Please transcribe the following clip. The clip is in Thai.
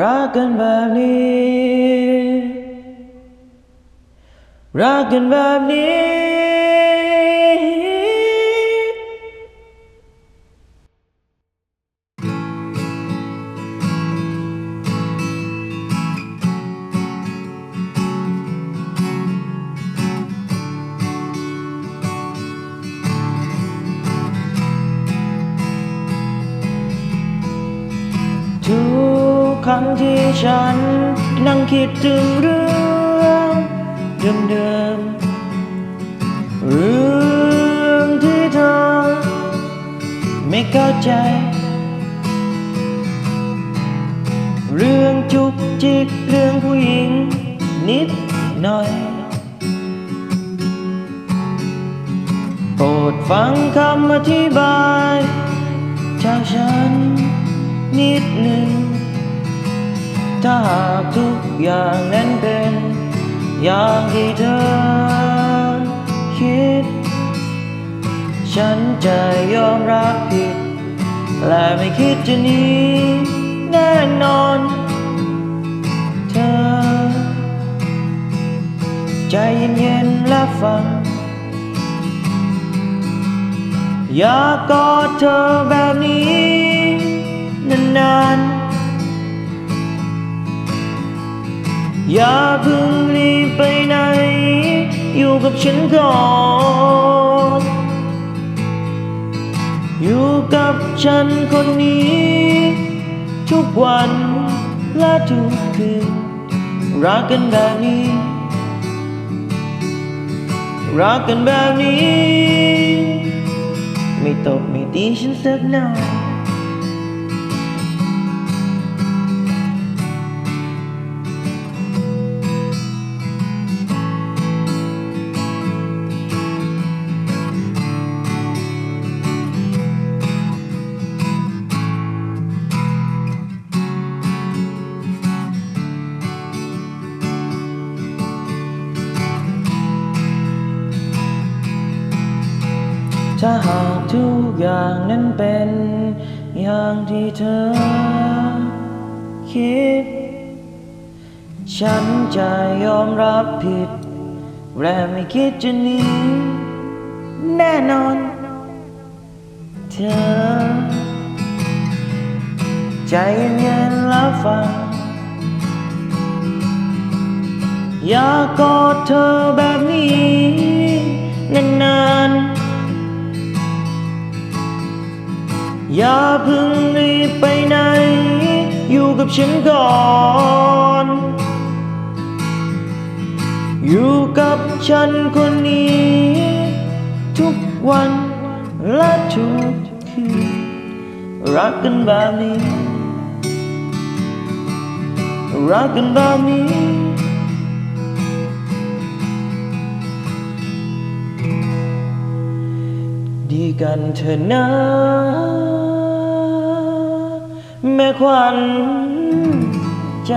รักกันแบบนี้ รักกันแบบนี้ รั้งที่ฉัน นั่งคิดถึงเรื่องเดิมๆเรื่องที่เธอ ไม่เข้าใจ เรื่องจุกจิกเรื่องผู้หญิง นิดหน่อยโปรดฟังคำอธิบาย จากฉันนิดหนึ่ง ถ้าหากทุกอย่างนั้นเป็นอย่างที่เธอคิด ฉันจะยอมรับผิด และไม่คิดจะหนีแน่นอน เธอ ใจเย็นๆและฟัง อยากกอดเธอแบบนี้ นานๆ อย่าเพิ่งรีบไปไหน อยู่กับฉันก่อน อยู่กับฉันคนนี้ ทุกวันและทุกคืน รักกันแบบนี้ รักกันแบบนี้ ไม่ตบไม่ตีฉันสักหน่อย ถ้าหากทุกอย่างนั้นเป็นอย่างที่เธอคิด ฉันจะยอมรับผิด และไม่คิดจะหนีแน่นอน เธอ ใจเย็นๆแล้วฟัง อยากกอดเธอแบบ อย่าพึ่งรีบไปไหน อยู่กับฉันก่อน อยู่กับฉันคนนี้ ทุกวันและทุกคืนรักกันแบบนี้ รักกันแบบนี้ดีกันเถอะนะ แม่ควันใจ